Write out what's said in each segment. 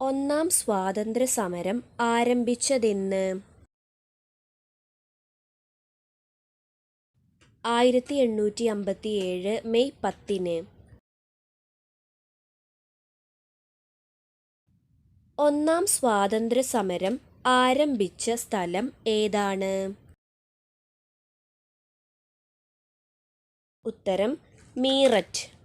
ഒന്നാം സ്വാതന്ത്ര്യ സമരം ആരംഭിച്ചതെന്ന്. ആയിരത്തി എണ്ണൂറ്റി അമ്പത്തിയേഴ് മെയ് പത്തിന്. ഒന്നാം സ്വാതന്ത്ര്യ സമരം ആരംഭിച്ച സ്ഥലം ഏതാണ്? ഉത്തരം മീററ്റ്.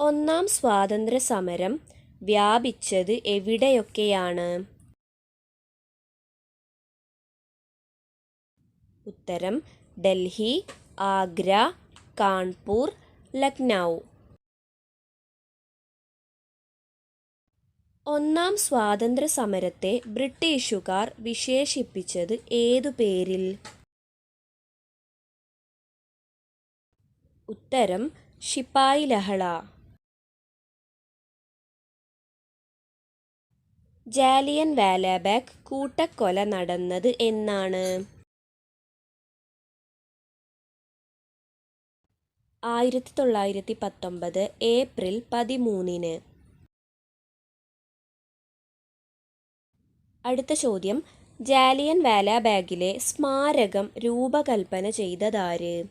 ഒന്നാം സ്വാതന്ത്ര്യ സമരം വ്യാപിച്ചത് എവിടെയൊക്കെയാണ്? ഉത്തരം ഡൽഹി ആഗ്ര കാൺപൂർ ലക്നൗ. ഒന്നാം സ്വാതന്ത്ര്യ സമരത്തെ ബ്രിട്ടീഷുകാർ വിശേഷിപ്പിച്ചത് ഏതു പേരിൽ? ഉത്തരം ശിപായി ലഹള. ജാലിയൻ വാലാബാഗ് കൂട്ടക്കൊല നടന്നത് എന്നാണ്. ആയിരത്തി തൊള്ളായിരത്തി പത്തൊമ്പത് ഏപ്രിൽ പതിമൂന്നിന്. അടുത്ത ചോദ്യം. ജാലിയൻ വാലാബാഗിലെ സ്മാരകം രൂപകൽപ്പന ചെയ്തതാര്?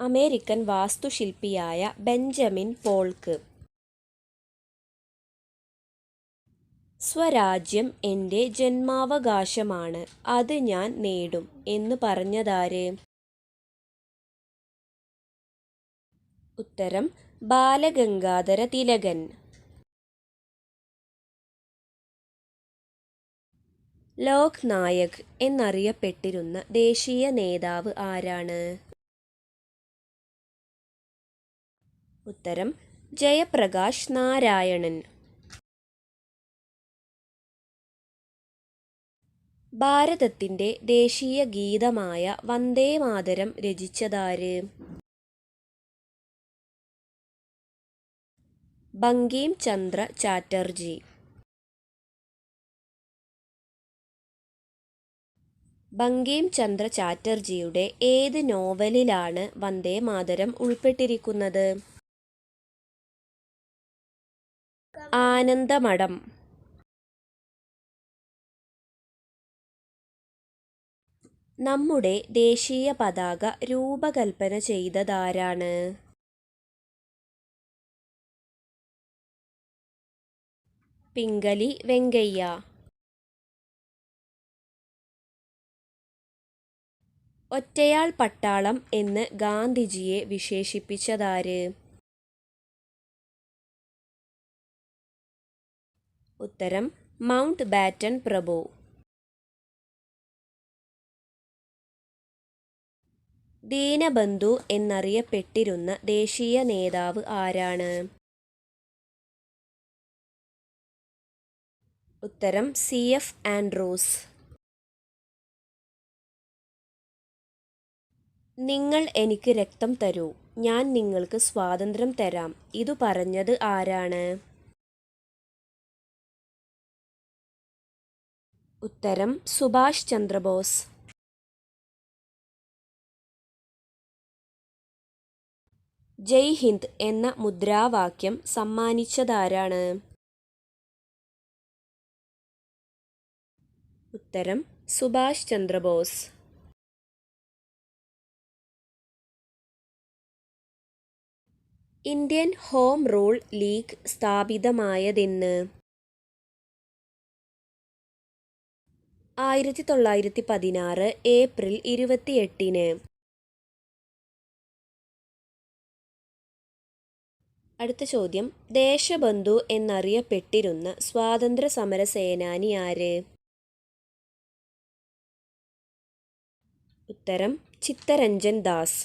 American വാസ്തുശില്പിയായ Benjamin Polk. സ്വരാജ്യം എന്റെ ജന്മാവകാശമാണ് അത് ഞാൻ നേടും എന്ന് പറഞ്ഞതാര്? ഉത്തരം ബാലഗംഗാധര തിലകൻ. ലോക് നായക് എന്നറിയപ്പെട്ടിരുന്ന ദേശീയ നേതാവ് ആരാണ്? ഉത്തരം ജയപ്രകാശ് നാരായണൻ. ഭാരതത്തിന്റെ ദേശീയ ഗീതമായ വന്ദേ മാതരം രചിച്ചതാര്? ബങ്കിം ചന്ദ്ര ചാറ്റർജി. ബങ്കിം ചന്ദ്ര ചാറ്റർജിയുടെ ഏത് നോവലിലാണ് വന്ദേ മാതരം ഉൾപ്പെട്ടിരിക്കുന്നത്? ആനന്ദമഠം. നമ്മുടെ ദേശീയ പതാക രൂപകൽപ്പന ചെയ്തതാരാണ്? പിംഗലി വെങ്കയ്യ. ഒറ്റയാൾ പട്ടാളം എന്ന് ഗാന്ധിജിയെ വിശേഷിപ്പിച്ചതാര്? ഉത്തരം മൗണ്ട് ബാറ്റൺ പ്രഭു. ദീനബന്ധു എന്നറിയപ്പെട്ടിരുന്ന ദേശീയ നേതാവ് ആരാണ്? ഉത്തരം സി. എഫ്. ആൻഡ്രൂസ്. നിങ്ങൾ എനിക്ക് രക്തം തരൂ. ഞാൻ നിങ്ങൾക്ക് സ്വാതന്ത്ര്യം തരാം. ഇതു പറഞ്ഞത് ആരാണ്? ഉത്തരം സുഭാഷ് ചന്ദ്രബോസ്. ജയ് ഹിന്ദ് എന്ന മുദ്രാവാക്യം സമ്മാനിച്ചതാരാണ്? ഉത്തരം Subhash Chandrabose. Indian home rule league സ്ഥാപിതമായതെന്ന്. ആയിരത്തി തൊള്ളായിരത്തി പതിനാറ് ഏപ്രിൽ ഇരുപത്തിയെട്ടിന്. അടുത്ത ചോദ്യം. ദേശബന്ധു എന്നറിയപ്പെട്ടിരുന്ന സ്വാതന്ത്ര്യ സമര സേനാനി ആര്? ഉത്തരം ചിത്തരഞ്ജൻ ദാസ്.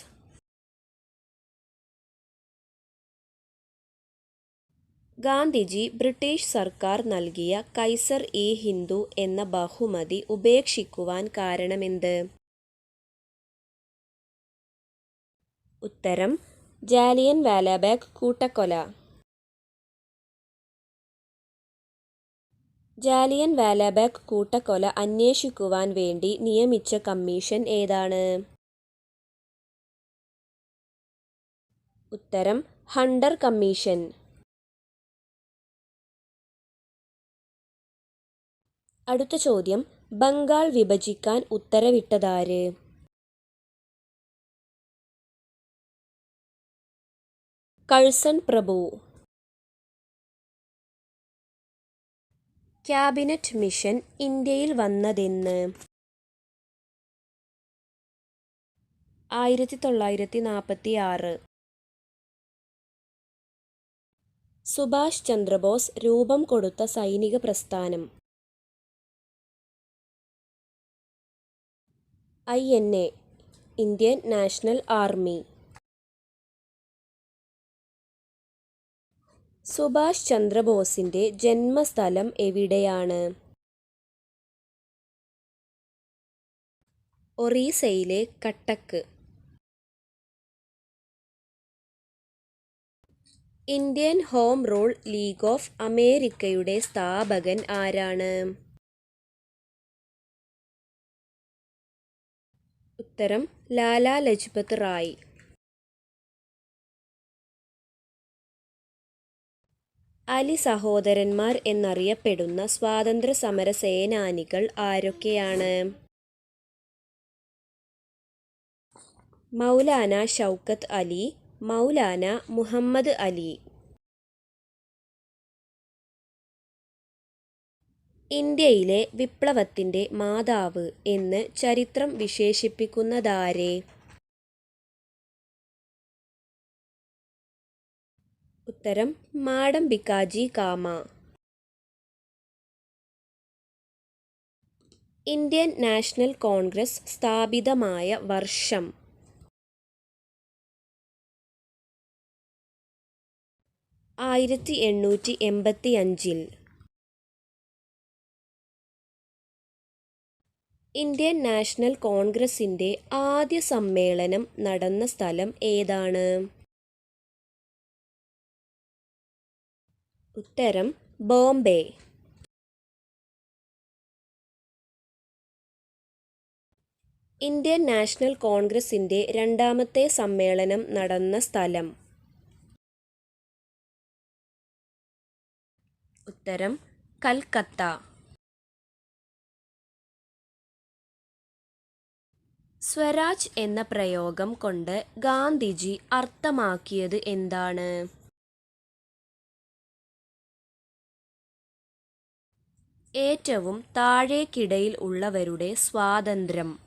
ഗാന്ധിജി ബ്രിട്ടീഷ് സർക്കാർ നൽകിയ കൈസർ ഇ ഹിന്ദു എന്ന ബഹുമതി ഉപേക്ഷിക്കുവാൻ കാരണമെന്ത്? ഉത്തരം ജാലിയൻ വാലാബാഗ് കൂട്ടക്കൊല. ജാലിയൻ വാലാബാഗ് കൂട്ടക്കൊല അന്വേഷിക്കുവാൻ വേണ്ടി നിയമിച്ച കമ്മീഷൻ ഏതാണ്? ഉത്തരം ഹണ്ടർ കമ്മീഷൻ. അടുത്ത ചോദ്യം ബംഗാൾ വിഭജിക്കാൻ ഉത്തരവിട്ടതാര്? കഴ്സൺ പ്രഭു. ക്യാബിനറ്റ് മിഷൻ ഇന്ത്യയിൽ വന്നതെന്ന്. ആയിരത്തി തൊള്ളായിരത്തി നാൽപ്പത്തി ആറ് സുഭാഷ് ചന്ദ്രബോസ് രൂപം കൊടുത്ത സൈനിക പ്രസ്ഥാനം. I N A Indian national army. Subhash ചന്ദ്രബോസിന്റെ ജന്മസ്ഥലം എവിടെയാണ്? ഒറീസയിലെ Cuttack. Indian home rule league of അമേരിക്കയുടെ സ്ഥാപകൻ ആരാണ്? ഉത്തരം ലാലാ ലജ്പത് റായ്. അലി സഹോദരന്മാർ എന്നറിയപ്പെടുന്ന സ്വാതന്ത്ര്യ സമര സേനാനികൾ ആരൊക്കെയാണ്? മൗലാന ഷൗക്കത്ത് അലി മൗലാന മുഹമ്മദ് അലി. ഇന്ത്യയിലെ വിപ്ലവത്തിന്റെ മാതാവ് എന്ന് ചരിത്രം വിശേഷിപ്പിക്കുന്നതാരെ? ഉത്തരം madam Bhikaji Cama. Indian national congress സ്ഥാപിതമായ വർഷം. ആയിരത്തി എണ്ണൂറ്റി എൺപത്തി അഞ്ചിൽ ഇന്ത്യൻ നാഷണൽ കോൺഗ്രസിന്റെ ആദ്യ സമ്മേളനം നടന്ന സ്ഥലം ഏതാണ്? ഉത്തരം ബോംബെ. ഇന്ത്യൻ നാഷണൽ കോൺഗ്രസിന്റെ രണ്ടാമത്തെ സമ്മേളനം നടന്ന സ്ഥലം. ഉത്തരം കൽക്കത്ത. സ്വരാജ് എന്ന പ്രയോഗം കൊണ്ട് ഗാന്ധിജി അർത്ഥമാക്കിയത് എന്താണ്? ഏറ്റവും താഴേക്കിടയിൽ ഉള്ളവരുടെ സ്വാതന്ത്ര്യം.